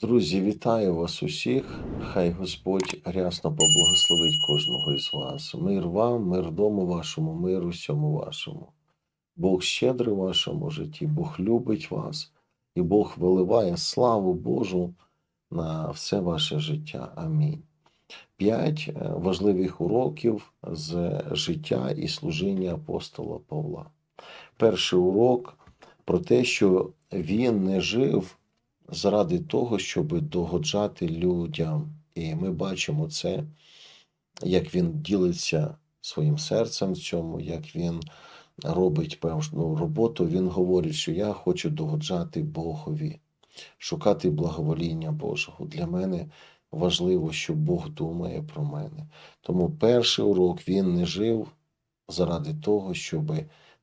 Друзі, вітаю вас усіх. Хай Господь рясно поблагословить кожного із вас. Мир вам, мир дому вашому, мир усьому вашому. Бог щедрий в вашому житті, Бог любить вас, і Бог виливає славу Божу на все ваше життя. Амінь. П'ять е, важливих уроків з життя і служіння апостола Павла. Перший урок про те, що він не жив заради того, щоб догоджати людям. І ми бачимо це, як він ділиться своїм серцем в цьому, як він робить певну роботу. Він говорить, що я хочу догоджати Богові, шукати благовоління Божого. Для мене важливо, що Бог думає про мене. Тому перший урок він не жив заради того, щоб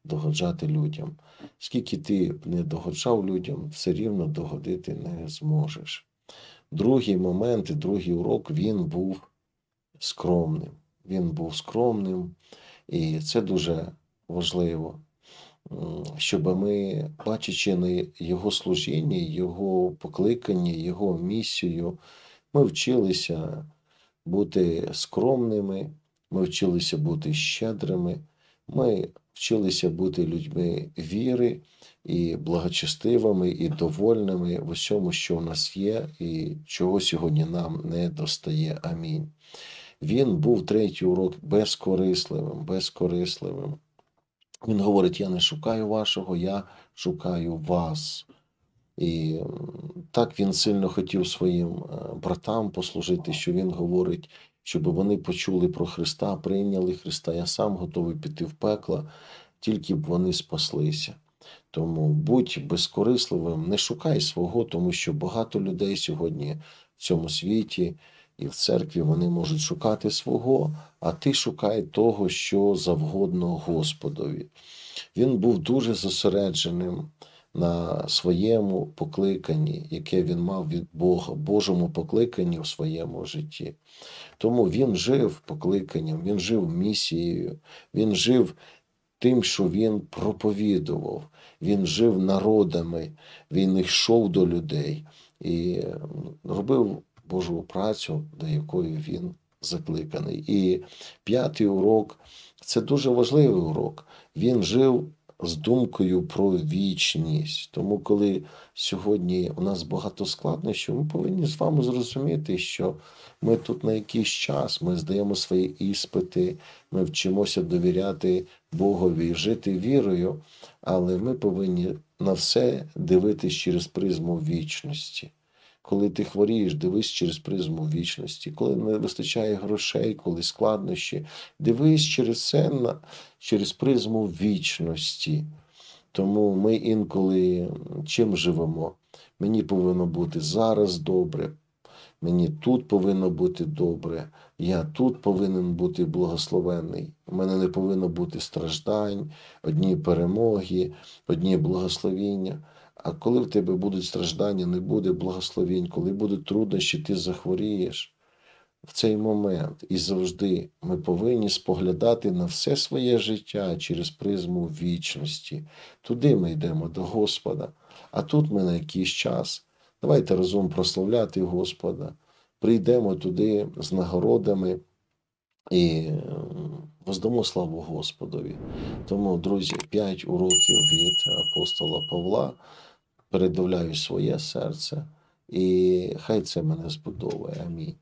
догоджати людям. Скільки ти не догоджав людям, все рівно догодити не зможеш. Другий момент, і другий урок він був скромним. Він був скромним, і це дуже важливо, щоб ми, бачачи його служіння, його покликання, його місію, ми вчилися бути скромними, ми вчилися бути щедрими, ми вчилися бути людьми віри і благочестивими, і довольними в усьому, що в нас є, і чого сьогодні нам не достає. Амінь. Він був третій урок безкорисливим, безкорисливим. Він говорить: Я не шукаю вашого, я шукаю вас. І так він сильно хотів своїм е, братам послужити, що він говорить, щоб вони почули про Христа, прийняли Христа. Я сам готовий піти в пекло, тільки б вони спаслися. Тому будь безкорисливим, не шукай свого, тому що багато людей сьогодні в цьому світі і в церкві вони можуть шукати свого, а ти шукай того, що завгодно Господові. Він був дуже зосередженим на своєму покликанні, яке він мав від Бога, Божому покликанні в своєму житті. Тому він жив покликанням, він жив місією, він жив тим, що він проповідував, він жив народами, він йшов до людей і робив Божу працю, до якої він закликаний. І п'ятий урок це дуже важливий урок. Він жив з думкою про вічність. Тому, коли сьогодні у нас багато складнощів, ми повинні з вами зрозуміти, що ми тут на якийсь час, ми здаємо свої іспити, ми вчимося довіряти Богові, жити вірою, але ми повинні на все дивитись через призму вічності. Коли ти хворієш, дивись через призму вічності. Коли не вистачає грошей, коли складнощі, дивись через це через призму вічності. Тому ми інколи чим живемо? Мені повинно бути зараз добре, мені тут повинно бути добре, я тут повинен бути благословений. У мене не повинно бути страждань, одні перемоги, одні благословіння. А коли в тебе будуть страждання, не буде благословінь, коли будуть труднощі, ти захворієш в цей момент. І завжди ми повинні споглядати на все своє життя через призму вічності. Туди ми йдемо до Господа. А тут ми на якийсь час. Давайте разом прославляти Господа. Прийдемо туди з нагородами і е, воздамо славу Господові. Тому, друзі, п'ять уроків від апостола Павла. Передивляю своє серце, і хай це мене збудовує. Амінь.